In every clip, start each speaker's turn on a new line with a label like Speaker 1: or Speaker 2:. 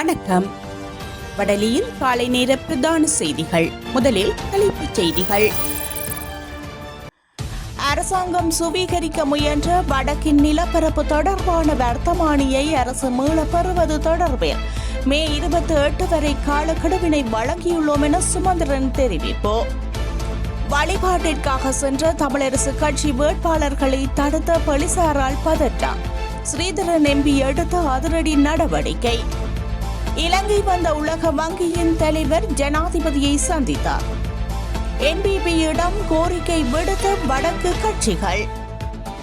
Speaker 1: வணக்கம். வடலியில் காலை நேர பிரதான செய்திகள். முதலில் தலைப்புச் செய்திகள். அரசாங்கம் சுவீகரிக்க முயன்ற வடக்கின் நிலப்பரப்பு தொடர்பான வர்த்தமானியை அரசு மீளப் பெறுவது தொடர்பில் மே இருபத்தி எட்டு வரை காலக்கெடுவினை வழங்கியுள்ளோம் என சுமந்திரன் தெரிவிப்பு. வழிபாட்டிற்காக சென்ற தமிழரசு கட்சி வேட்பாளர்களை தடுத்த போலீசாரால் பதட்டம். ஸ்ரீதரன் எம்பி எடுத்த அதிரடி நடவடிக்கை. இலங்கை வந்த உலக வங்கியின் தலைவர் ஜனாதிபதியை சந்தித்தார். என்பிபியிடம் கோரிக்கை விடுத்த வடக்கு கட்சிகள்.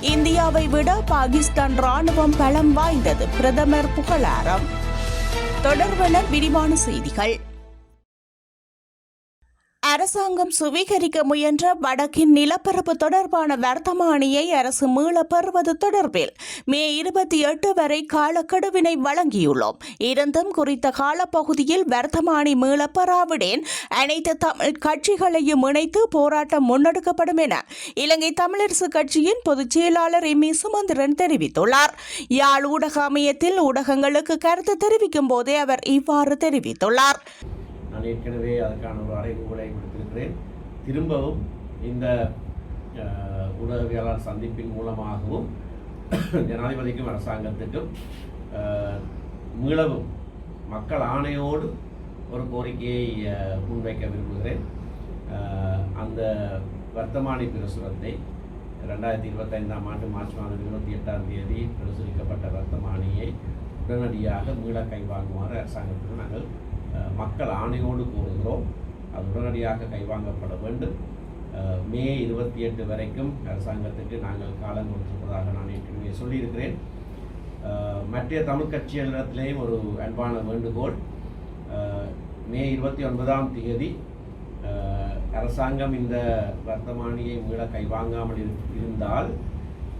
Speaker 1: இந்தியாவை விட பாகிஸ்தான் ராணுவம் பலம் வாய்ந்தது. பிரதமர் புகழாரம். தொடர்பன விரிவான செய்திகள். அரசாங்கம் சுவீகரிக்க முயன்ற வடக்கின் நிலப்பரப்பு தொடர்பான வர்த்தமானியை அரசு மீளப் பெறுவது தொடர்பில் மே இருபத்தி எட்டு வரை காலக்கெடுவினை வழங்கியுள்ளோம். இருந்தும் குறித்த காலப்பகுதியில் வர்த்தமானி மீளப் பெறாவிடேன் அனைத்து தமிழ் கட்சிகளையும் இணைத்து போராட்டம் முன்னெடுக்கப்படும் என இலங்கை தமிழரசு கட்சியின் பொதுச் செயலாளர் எம் ஏ சுமந்திரன் தெரிவித்துள்ளார். யாழ் ஊடக அமையத்தில் ஊடகங்களுக்கு கருத்து தெரிவிக்கும் போதே அவர் இவ்வாறு தெரிவித்துள்ளார்.
Speaker 2: நான் ஏற்கனவே அதற்கான ஒரு அறைகூலை கொடுத்திருக்கிறேன். திரும்பவும் இந்த ஊடகவியலாளர் சந்திப்பின் மூலமாகவும் ஜனாதிபதிக்கும் அரசாங்கத்துக்கும் மீளவும் மக்கள் ஆணையோடு ஒரு கோரிக்கையை முன்வைக்க விரும்புகிறேன். அந்த வர்த்தமானி பிரசுரத்தை ரெண்டாயிரத்தி இருபத்தைந்தாம் ஆண்டு மார்ச் மாதம் இருபத்தி எட்டாம் தேதி பிரசுரிக்கப்பட்ட வர்த்தமானியை உடனடியாக மீள கைவாங்குமாறு அரசாங்கத்துக்கு நாங்கள் மக்கள் ஆணையோடு கூறுகிறோம். அது உடனடியாக கைவாங்கப்பட வேண்டும். மே இருபத்தி எட்டு வரைக்கும் அரசாங்கத்துக்கு நாங்கள் காலம் கொடுத்திருப்பதாக நான் ஏற்கனவே சொல்லியிருக்கிறேன். மற்ற தமிழ் கட்சிகளிடத்திலேயும் ஒரு அன்பான வேண்டுகோள். மே இருபத்தி ஒன்பதாம் தேதி அரசாங்கம் இந்த வர்த்தமானியை மீள கைவாங்காமல் இரு- இருந்தால்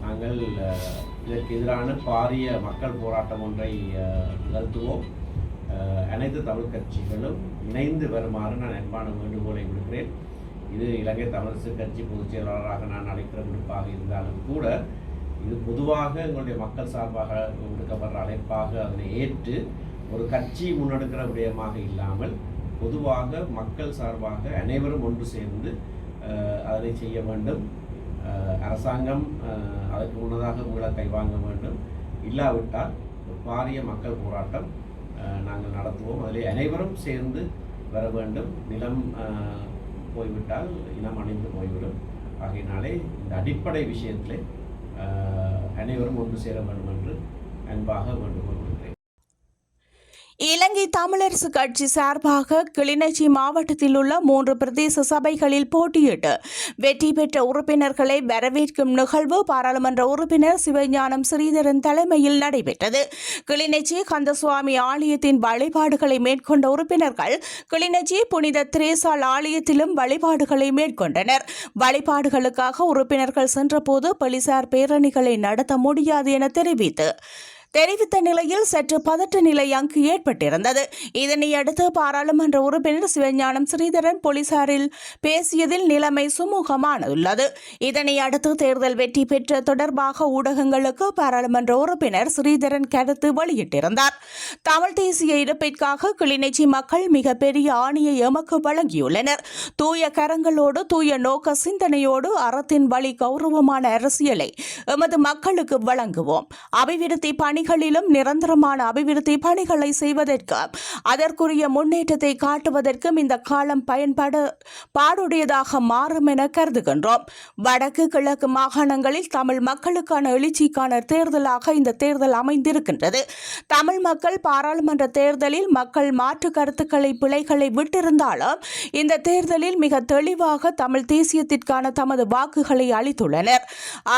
Speaker 2: நாங்கள் இதற்கு எதிரான பாரிய மக்கள் போராட்டம் ஒன்றை நிகழ்த்துவோம். அனைத்து தமிழ் கட்சிகளும் இணைந்து வருமாறு நான் அன்பான வேண்டுகோளை விடுக்கிறேன். இது இலங்கை தமிழரசு கட்சி பொதுச் செயலாளராக நான் அழைக்கிற விடுப்பாக இருந்தாலும் கூட இது பொதுவாக எங்களுடைய மக்கள் சார்பாக விடுக்கப்படுற அழைப்பாக அதனை ஏற்று ஒரு கட்சி முன்னெடுக்கிற விடயமாக இல்லாமல் பொதுவாக மக்கள் சார்பாக அனைவரும் ஒன்று சேர்ந்து அதனை செய்ய வேண்டும். அரசாங்கம் அதற்கு முன்னதாக உங்களை கைவாங்க வேண்டும். இல்லாவிட்டால் பாரிய மக்கள் போராட்டம். நாங்கள் நடத்துவோம். அதிலே அனைவரும் சேர்ந்து வர வேண்டும். நிலம் போய்விட்டால் இனம் அணிந்து போய்விடும். ஆகையினாலே இந்த அடிப்படை விஷயத்திலே அனைவரும் ஒன்று சேர வேண்டும் என்று அன்பாக வேண்டுகோள்
Speaker 1: இலங்கை தமிழரசு கட்சி சார்பாக கிளிநொச்சி மாவட்டத்தில் உள்ள மூன்று பிரதேச சபைகளில் போட்டியிட்டு வெற்றி பெற்ற உறுப்பினர்களை வரவேற்கும் நிகழ்வு பாராளுமன்ற உறுப்பினர் சிவஞானம் ஸ்ரீதரன் தலைமையில் நடைபெற்றது. கிளிநொச்சி கந்தசுவாமி ஆலயத்தின் வழிபாடுகளை மேற்கொண்ட உறுப்பினர்கள் கிளிநொச்சி புனித திரேசால் ஆலயத்திலும் வழிபாடுகளை மேற்கொண்டனர். வழிபாடுகளுக்காக உறுப்பினர்கள் சென்றபோது போலீசார் பேரணிகளை நடத்த முடியாது என தெரிவித்து தெரிவித்த நிலையில் சற்று பதற்ற நிலை அங்கு ஏற்பட்டிருந்தது. இதனை அடுத்து பாராளுமன்ற உறுப்பினர் சிவஞானம் ஸ்ரீதரன் போலீசாரில் பேசியதில் நிலைமை சுமூகமானதுள்ளது. இதனை அடுத்து தேர்தல் வெற்றி பெற்ற தொடர்பாக ஊடகங்களுக்கு பாராளுமன்ற உறுப்பினர் ஸ்ரீதரன் கருத்து வெளியிட்டிருந்தார். தமிழ் தேசிய இருப்பிற்காக கிளிநொச்சி மக்கள் மிகப்பெரிய ஆணியை எமக்கு வழங்கியுள்ளனர். தூய கரங்களோடு தூய நோக்க சிந்தனையோடு அறத்தின் வழி கௌரவமான அரசியலை எமது மக்களுக்கு வழங்குவோம். அபிவிருத்தி துறைகளிலும் நிரந்தரமான அபிவிருத்தி பணிகளை செய்வதற்கு அதற்குரிய முன்னேற்றத்தை காட்டுவதற்கும் இந்த காலம் பயன்பட பாடுடையதாக மாறும் என கருதுகின்றோம். வடக்கு கிழக்கு மாகாணங்களில் தமிழ் மக்களுக்கான எழுச்சிக்கான தேர்தலாக இந்த தேர்தல் அமைந்திருக்கின்றது. தமிழ் மக்கள் பாராளுமன்ற தேர்தலில் மக்கள் மாற்று கருத்துக்களை பிழைகளை விட்டிருந்தாலும் இந்த தேர்தலில் மிக தெளிவாக தமிழ் தேசியத்திற்கான தமது வாக்குகளை அளித்துள்ளனர்.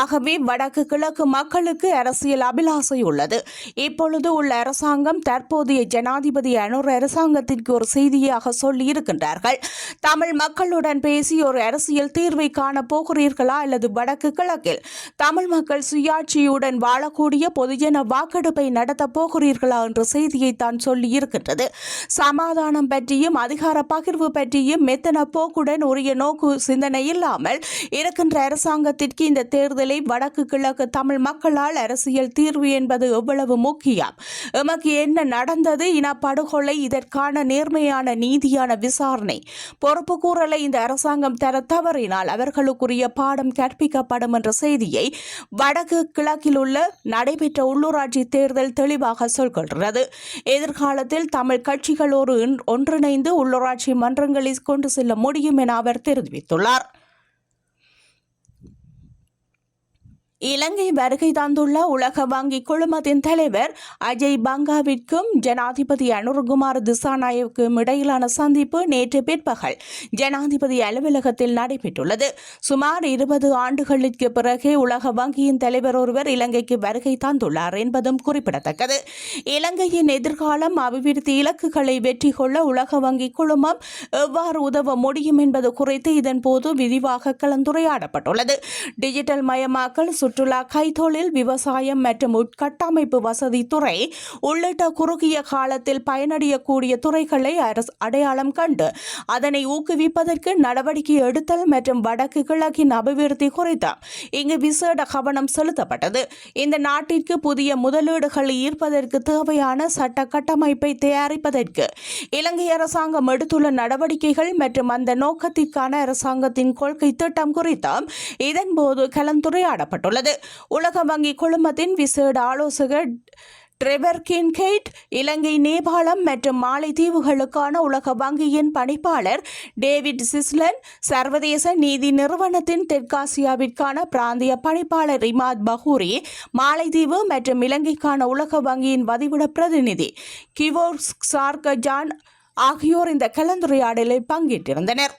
Speaker 1: ஆகவே வடக்கு கிழக்கு மக்களுக்கு அரசியல் அபிலாசை உள்ளது. இப்பொழுது உள்ள அரசாங்கம் தற்போதைய ஜனாதிபதி அனுர் அரசாங்கத்திற்கு ஒரு செய்தியாக சொல்லி இருக்கின்றார்கள். தமிழ் மக்களுடன் பேசி ஒரு அரசியல் தீர்வை காண போகிறீர்களா அல்லது வடக்கு கிழக்கில்? தமிழ் மக்கள் சுயாட்சியுடன் வாழக்கூடிய பொதுஜன வாக்கெடுப்பை நடத்தப் போகிறீர்களா என்ற செய்தியை தான் சொல்லி இருக்கின்றது. சமாதானம் பற்றியும் அதிகார பகிர்வு பற்றியும் மெத்தன போக்குடன் உரிய நோக்கு சிந்தனை இல்லாமல் இருக்கின்ற அரசாங்கத்திற்கு இந்த தேர்தலை வடக்கு கிழக்கு தமிழ் மக்களால் அரசியல் தீர்வு என்பது எவ்வளவு முக்கியம்? எமக்கு என்ன நடந்தது? இனப்படுகொலை இதற்கான நேர்மையான நீதியான விசாரணை. பொறுப்பு கூறலை இந்த அரசாங்கம் தர தவறினால் அவர்களுக்குரிய பாடம் கற்பிக்கப்படும் என்ற செய்தியை வடக்கு கிழக்கில் உள்ள நடைபெற்ற உள்ளூராட்சி தேர்தல் தெளிவாக சொல்கின்றது. எதிர்காலத்தில் தமிழ் கட்சிகளோடு ஒன்றிணைந்து உள்ளூராட்சி மன்றங்களில் கொண்டு செல்ல முடியும் என அவர் தெரிவித்துள்ளார். இலங்கை வருகை தந்துள்ள உலக வங்கி குழுமத்தின் தலைவர் அஜய் பங்காவிற்கும் ஜனாதிபதி அனுர்குமார் திசாநாயவுக்கும் இடையிலான சந்திப்பு நேற்று பிற்பகல் ஜனாதிபதி அலுவலகத்தில் நடைபெற்றுள்ளது. சுமார் இருபது ஆண்டுகளுக்கு பிறகே உலக வங்கியின் தலைவர் ஒருவர் இலங்கைக்கு வருகை தந்துள்ளார் என்பதும் குறிப்பிடத்தக்கது. இலங்கையின் எதிர்காலம் அபிவிருத்தி இலக்குகளை வெற்றி கொள்ள உலக வங்கி குழுமம் எவ்வாறு உதவ முடியும் என்பது குறித்து இதன்போது விரிவாக கலந்துரையாடப்பட்டுள்ளது. டிஜிட்டல் மயமாக்கல் சுற்றுலா கைத்தொழில் விவசாயம் மற்றும் உட்கட்டமைப்பு வசதி துறை உள்ளிட்ட குறுகிய காலத்தில் பயனடையக்கூடிய துறைகளை அரசு அடையாளம் கண்டு அதனை ஊக்குவிப்பதற்கு நடவடிக்கை எடுத்தல் மற்றும் வடக்கு கிழக்கின் அபிவிருத்தி குறித்து இங்கு விசேட கவனம் செலுத்தப்பட்டது. இந்த நாட்டிற்கு புதிய முதலீடுகளை ஈர்ப்பதற்கு தேவையான சட்ட கட்டமைப்பை தயாரிப்பதற்கு இலங்கை அரசாங்கம் எடுத்துள்ள நடவடிக்கைகள் மற்றும் அந்த நோக்கத்திற்கான அரசாங்கத்தின் கொள்கை திட்டம் குறித்தும் இதன்போது கலந்துரையாடப்பட்டுள்ளது. உலக வங்கி குழுமத்தின் விசேட ஆலோசகர் ட்ரெவர் கின்கெய்ட் இலங்கை நேபாளம் மற்றும் மாலைத்தீவுகளுக்கான உலக வங்கியின் பணிப்பாளர் டேவிட் சிஸ்லன் சர்வதேச நீதி நிறுவனத்தின் தெற்காசியாவிற்கான பிராந்திய பணிப்பாளர் இமாத் பஹூரி மாலைத்தீவு மற்றும் இலங்கைக்கான உலக வங்கியின் வதிவிட பிரதிநிதி கிவோர் சார்கஜான் ஆகியோர் இந்த கலந்துரையாடலில் பங்கேற்றிருந்தனர்.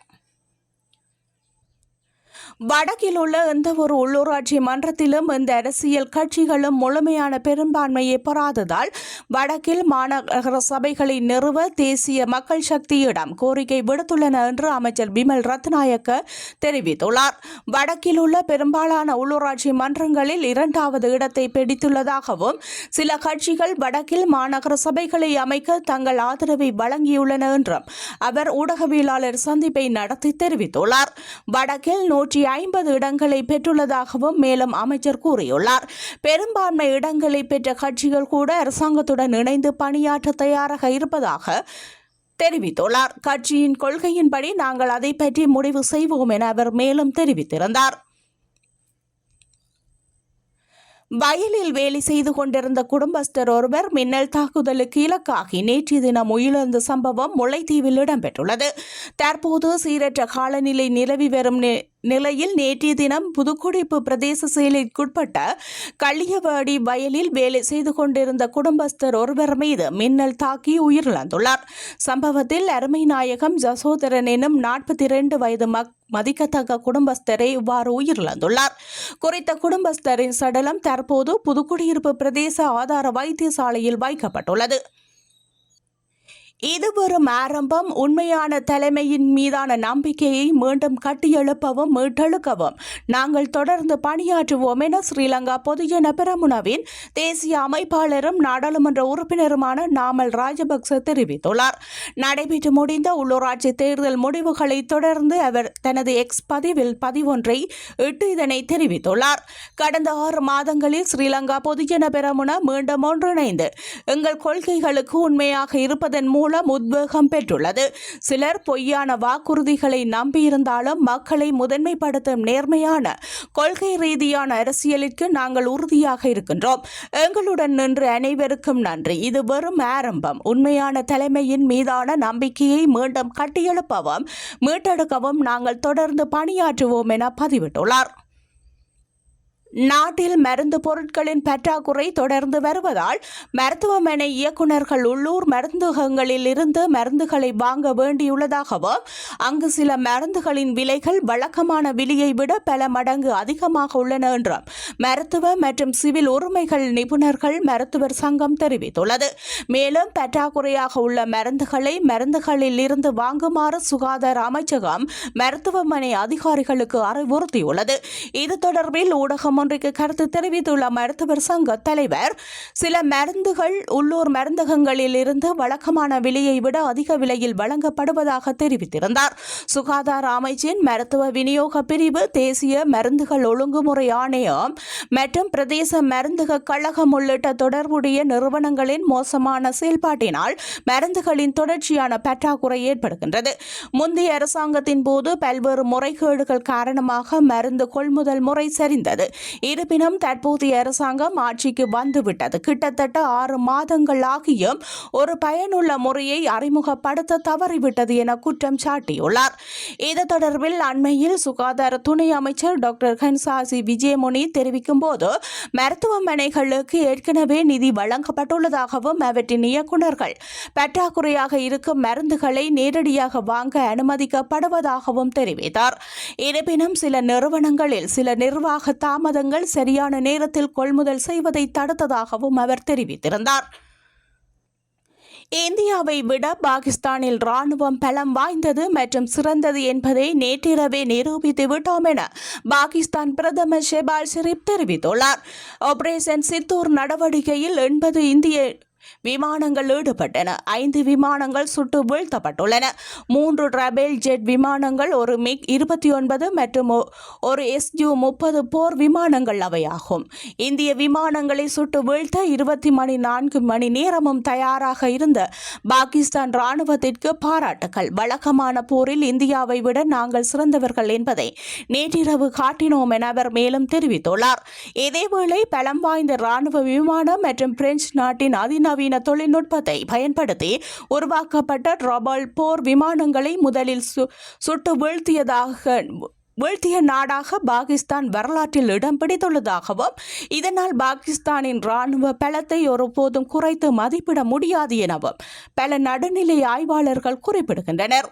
Speaker 1: வடக்கில் உள்ள எந்த ஒரு உள்ளூராட்சி மன்றத்திலும் இந்த அரசியல் கட்சிகளும் முழுமையான பெரும்பான்மையை பெறாததால் வடக்கில் மாநகர சபைகளை நிறுவ தேசிய மக்கள் சக்தியிடம் கோரிக்கை விடுத்துள்ளன என்று அமைச்சர் பிமல் ரத்நாயக்க தெரிவித்துள்ளார். வடக்கில் உள்ள பெரும்பாலான உள்ளூராட்சி மன்றங்களில் இரண்டாவது இடத்தை பிடித்துள்ளதாகவும் சில கட்சிகள் வடக்கில் மாநகர சபைகளை அமைக்க தங்கள் ஆதரவை வழங்கியுள்ளன என்றும் அவர் ஊடகவியலாளர் சந்திப்பை நடத்தி தெரிவித்துள்ளார். வடக்கில் நூற்றி ஐம்பது இடங்களை பெற்றுள்ளதாகவும் மேலும் அமைச்சர் கூறியுள்ளார். பெரும்பான்மை இடங்களை பெற்ற கட்சிகள் கூட அரசாங்கத்துடன் இணைந்து பணியாற்ற தயாராக இருப்பதாக தெரிவித்துள்ளார். கட்சியின் கொள்கையின்படி நாங்கள் அதை பற்றி முடிவு செய்வோம் என அவர் மேலும் தெரிவித்திருந்தார். வயலில் வேலை செய்து கொண்டிருந்த குடும்பஸ்தர் ஒருவர் மின்னல் தாக்குதலுக்கு இலக்காகி நேற்றைய தினம் உயிரிழந்த சம்பவம் முல்லைத்தீவில் இடம்பெற்றுள்ளது. தற்போது சீரற்ற காலநிலை நிலவி வரும் நிலையில் நேற்றைய தினம் புதுக்குடிப்பு பிரதேச செயலிற்குட்பட்ட கள்ளியவாடி வயலில் வேலை செய்து கொண்டிருந்த குடும்பஸ்தர் ஒருவர் மீது மின்னல் தாக்கி உயிரிழந்துள்ளார். சம்பவத்தில் அருமை நாயகம் ஜசோதரன் எனும் நாற்பத்தி இரண்டு வயது மக் மதிக்கத்தக்க குடும்பஸ்தரை இவ்வாறு உயிரிழந்துள்ளார். குறித்த குடும்பஸ்தரின் சடலம் தற்போது புதுக்குடியிருப்பு பிரதேச ஆதார வைத்தியசாலையில் வைக்கப்பட்டுள்ளது. இது வெறும் ஆரம்பம். உண்மையான தலைமையின் மீதான நம்பிக்கையை மீண்டும் கட்டியெழுப்பவும் மீட்டெழுக்கவும். நாங்கள் தொடர்ந்து பணியாற்றுவோம் என ஸ்ரீலங்கா பொதுஜன பெரமுனவின் தேசிய அமைப்பாளரும் நாடாளுமன்ற உறுப்பினருமான நாமல் ராஜபக்ச தெரிவித்துள்ளார். நடைபெற்று முடிந்த உள்ளூராட்சி தேர்தல் முடிவுகளை தொடர்ந்து அவர் தனது எக்ஸ் பதிவில் பதிவொன்றை இட்டு இதனை தெரிவித்துள்ளார். கடந்த ஆறு மாதங்களில் ஸ்ரீலங்கா பொதுஜன பெரமுன மீண்டும் ஒன்றிணைந்து எங்கள் கொள்கைகளுக்கு உண்மையாக இருப்பதன் மூலம் உத்வேகம் பெற்றுள்ளது. சிலர் பொய்யான வாக்குறுதிகளை நம்பியிருந்தாலும் மக்களை முதன்மைப்படுத்தும் நேர்மையான கொள்கை ரீதியான அரசியலிற்கு நாங்கள் உறுதியாக இருக்கின்றோம். எங்களுடன் நின்று அனைவருக்கும் நன்றி. இது வெறும் ஆரம்பம். உண்மையான தலைமையின் மீதான நம்பிக்கையை மீண்டும் கட்டியெழுப்பவும் மீட்டெடுக்கவும் நாங்கள் தொடர்ந்து பணியாற்றுவோம் என பதிவிட்டுள்ளார். நாட்டில் மருந்து பொருட்களின் பற்றாக்குறை தொடர்ந்து வருவதால் மருத்துவமனை இயக்குநர்கள் உள்ளூர் மருந்தகங்களில் இருந்து மருந்துகளை வாங்க வேண்டியுள்ளதாகவும் அங்கு சில மருந்துகளின் விலைகள் வழக்கமான விலையை விட பல மடங்கு அதிகமாக உள்ளன என்றும் மருத்துவ மற்றும் சிவில் உரிமைகள் நிபுணர்கள் மருத்துவர் சங்கம் தெரிவித்துள்ளது. மேலும் பற்றாக்குறையாக உள்ள மருந்துகளை மருந்துகளில் இருந்து வாங்குமாறு சுகாதார அமைச்சகம் மருத்துவமனை அதிகாரிகளுக்கு அறிவுறுத்தியுள்ளது. இது தொடர்பில் ஊடகம் ஒன்றுக்கு கருத்து தெரிவித்துள்ள மருத்துவர் சங்க தலைவர் சில மருந்துகள் உள்ளூர் மருந்தகங்களில் இருந்து வழக்கமான விலையை விட அதிக விலையில் வழங்கப்படுவதாக தெரிவித்திருந்தார். சுகாதார அமைச்சின் மருத்துவ விநியோக பிரிவு தேசிய மருந்துகள் ஒழுங்குமுறை ஆணையம் மற்றும் பிரதேச மருந்தக கழகம் உள்ளிட்ட தொடர்புடைய நிறுவனங்களின் மோசமான செயல்பாட்டினால் மருந்துகளின் தொடர்ச்சியான பற்றாக்குறை ஏற்படுகின்றது. முந்தைய அரசாங்கத்தின் போது பல்வேறு முறைகேடுகள் காரணமாக மருந்து கொள்முதல் முறை சரிந்தது. இருப்பினும் தற்போதைய அரசாங்கம் ஆட்சிக்கு வந்துவிட்டது. கிட்டத்தட்ட ஆறு மாதங்கள் ஆகியும் ஒரு பயனுள்ள முறையை அறிமுகப்படுத்த தவறிவிட்டது என குற்றம் சாட்டியுள்ளார். இது தொடர்பில் அண்மையில் சுகாதார துணை அமைச்சர் டாக்டர் ஹன்சாசி விஜயமுனி தெரிவிக்கும் போது மருத்துவமனைகளுக்கு ஏற்கனவே நிதி வழங்கப்பட்டுள்ளதாகவும் அவற்றின் இயக்குநர்கள் பற்றாக்குறையாக இருக்கும் மருந்துகளை நேரடியாக வாங்க அனுமதிக்கப்படுவதாகவும் தெரிவித்தார். இருப்பினும் சில நிறுவனங்களில் சில நிர்வாக தாமதங்கள் சரியான நேரத்தில் கொள்முதல் செய்வதை தடுத்ததாகவும் அவர் தெரிவித்திருந்தார். இந்தியாவை விட பாகிஸ்தானில் ராணுவம் பலம் வாய்ந்தது மற்றும் சிறந்தது என்பதை நேற்றிரவே நிரூபித்து விட்டோம் என பாகிஸ்தான் பிரதமர் ஷெபால் ஷெரீப் தெரிவித்துள்ளார். ஆபரேஷன் சித்தூர் நடவடிக்கையில் எண்பது இந்திய விமானங்கள் ஈடுபட்டன. ஐந்து விமானங்கள் சுட்டு வீழ்த்தப்பட்டுள்ளன. மூன்று ரபேல் ஜெட் விமானங்கள் ஒரு மிக் இருபத்தி ஒன்பது மற்றும் ஒரு எஸ்யூ முப்பது போர் விமானங்கள் அவையாகும். இந்திய விமானங்களை சுட்டு வீழ்த்த இருபத்தி மணி நான்கு மணி நேரமும் தயாராக இருந்த பாகிஸ்தான் ராணுவத்திற்கு பாராட்டுகள் வழக்கமான போரில் இந்தியாவை விட நாங்கள் சிறந்தவர்கள் என்பதை நேற்றிரவு காட்டினோம் என அவர் மேலும் தெரிவித்துள்ளார். இதேவேளை பலம் வாய்ந்த ராணுவ விமானம் மற்றும் பிரெஞ்சு நாட்டின் அதிநவீன தொழில்நுட்பத்தை பயன்படுத்தி உருவாக்கப்பட்ட ரபால் போர் விமானங்களை முதலில் சு- சுட்டு வீழ்த்தியதாக வீழ்த்திய நாடாக பாகிஸ்தான் வரலாற்றில் இடம் பிடித்துள்ளதாகவும் இதனால் பாகிஸ்தானின் ராணுவ பலத்தை ஒருபோதும் குறைத்து மதிப்பிட முடியாது எனவும் பல நடுநிலை ஆய்வாளர்கள் குறிப்பிடுகின்றனர்.